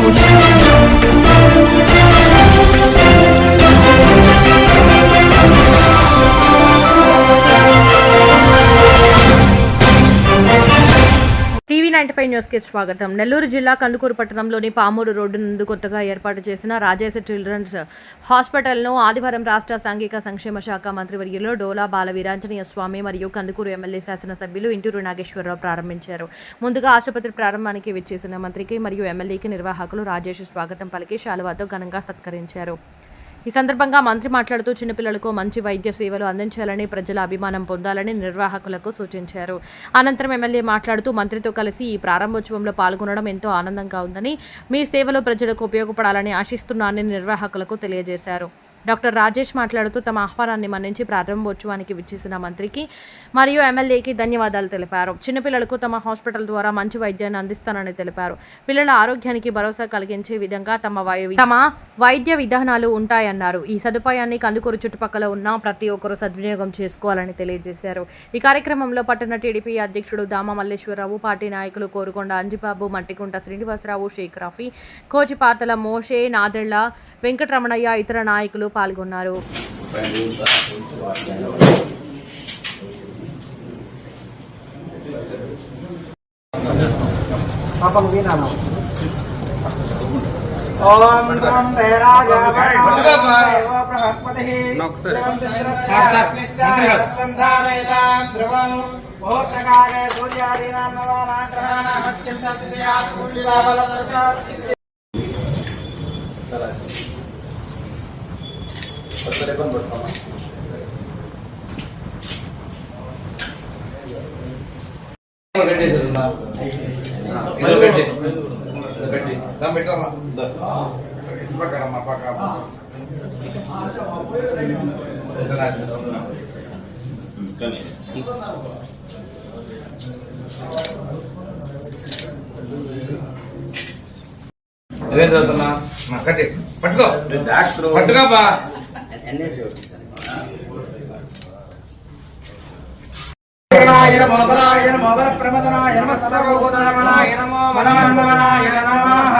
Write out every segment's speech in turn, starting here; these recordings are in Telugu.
Saúde. నైన్టీ ఫైవ్ న్యూస్కి స్వాగతం. నెల్లూరు జిల్లా కందుకూరు పట్టణంలోని పామూరు రోడ్డు నందు కొత్తగా ఏర్పాటు చేసిన రాజేశ చిల్డ్రన్స్ హాస్పిటల్ను ఆదివారం రాష్ట్ర సాంఘిక సంక్షేమ శాఖ మంత్రివర్యులు డోలా బాల వీరాంజనేయ స్వామి మరియు కందుకూరు ఎమ్మెల్యే శాసనసభ్యులు ఇంటూరు నాగేశ్వరరావు ప్రారంభించారు. ముందుగా ఆసుపత్రి ప్రారంభానికి విచ్చేసిన మంత్రికి మరియు ఎమ్మెల్యేకి నిర్వాహకులు రాజేష్ స్వాగతం పలికి శాలువాతో ఘనంగా సత్కరించారు. ఈ సందర్భంగా మంత్రి మాట్లాడుతూ చిన్నపిల్లలకు మంచి వైద్య సేవలు అందించాలని ప్రజల అభిమానం పొందాలని నిర్వాహకులకు సూచించారు. అనంతరం ఎమ్మెల్యే మాట్లాడుతూ మంత్రితో కలిసి ఈ ప్రారంభోత్సవంలో పాల్గొనడం ఎంతో ఆనందంగా ఉందని మీ సేవలు ప్రజలకు ఉపయోగపడాలని ఆశిస్తున్నానని నిర్వాహకులకు తెలియజేశారు. డాక్టర్ రాజేష్ మాట్లాడుతూ తమ ఆహ్వానాన్ని మన్నించి ప్రారంభోత్సవానికి విచ్చేసిన మంత్రికి మరియు ఎమ్మెల్యేకి ధన్యవాదాలు తెలిపారు. చిన్నపిల్లలకు తమ హాస్పిటల్ ద్వారా మంచి వైద్యాన్ని అందిస్తానని తెలిపారు. పిల్లల ఆరోగ్యానికి భరోసా కలిగించే విధంగా తమ వై తమ వైద్య విధానాలు ఉంటాయన్నారు. ఈ సదుపాయాన్ని కందుకూరు చుట్టుపక్కల ఉన్న ప్రతి ఒక్కరూ సద్వినియోగం చేసుకోవాలని తెలియజేశారు. ఈ కార్యక్రమంలో పట్టణ టీడీపీ అధ్యక్షుడు దామ మల్లేశ్వరరావు పార్టీ నాయకులు కోరుకొండ అంజిబాబు మట్టికుంట శ్రీనివాసరావు షేక్ రఫీ కోచిపాతల మోషే నాదెళ్ళ వెంకటరమణయ్య ఇతర నాయకులు పాల్గొన్నారు. పాపం వినాను ఓం ధ్రువం తైరాజ ముహూర్తకాలే సూర్యాదీనాం నవానాం గ్రహాణాం అత్యంత అతిశయాత్ కుల్లాబల ప్రసాద్ నువ్వేం చదువుతున్నా మా కట్టి పట్టుకో పట్టుకో బా నారాయణ నమో బలాయ నమో బల ప్రమదనాయ నమ సర్వభూతనాయ నమో మనోన్మనాయ నమః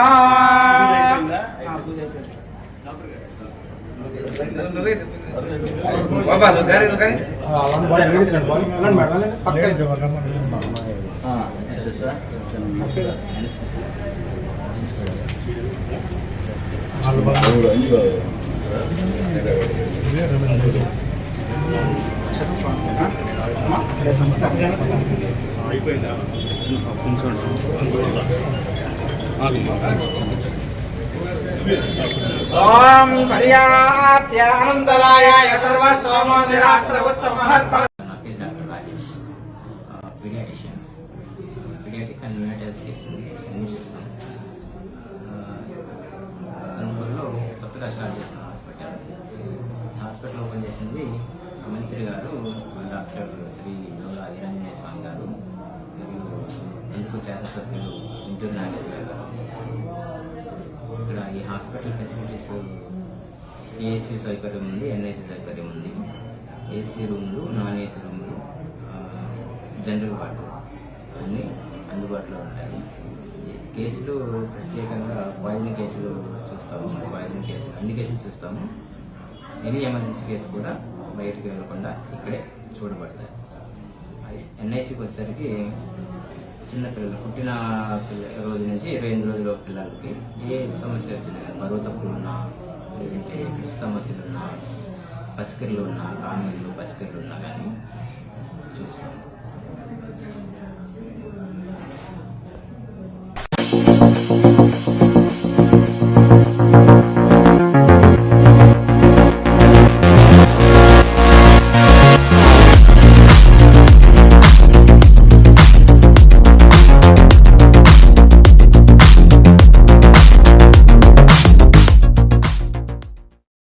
బాబా నువ్వు గారి నువ్వు గారి ఓం పర్యాప్య అనంతరాయాయ సర్వస్తోమోదిరాత్ర ఉత్తమహత్మ నా పేరు doctor Rajesh paediatrician paediatric and neonatal case చేసింది మంత్రి గారు డాక్టర్ శ్రీ డోలా వీరాంజనేయ స్వామి గారు మరియు ఎందుకు శాసనసభ్యులు ఇంటూరు నాగేశ్వర గారు. ఇక్కడ ఈ హాస్పిటల్ ఫెసిలిటీస్ ఏసీ సౌకర్యం ఉంది ఎన్ఐసి సౌకర్యం ఉంది. ఏసీ రూమ్లు నాన్ ఏసీ రూమ్లు జనరల్ వార్డు అన్నీ అందుబాటులో ఉంటాయి. కేసులు ప్రత్యేకంగా పాయిజన్ కేసులు చూస్తాము పాయిజన్ కేసులు అన్ని కేసులు చూస్తాము. ఎనీ ఎమర్జెన్సీ కేసు కూడా బయటకు వెళ్ళకుండా ఇక్కడే చూడబడతాయి. ఎన్ఐసికి వచ్చేసరికి చిన్న పిల్లలు పుట్టిన పిల్ల రోజు నుంచి ఇరవై ఎనిమిది రోజుల పిల్లలకి ఏ సమస్య వచ్చినా బరువు తప్పులు ఉన్నా లేదంటే సమస్యలు ఉన్నా పసికర్లు ఉన్నా కామెర్లు పసికర్లు ఉన్నా కానీ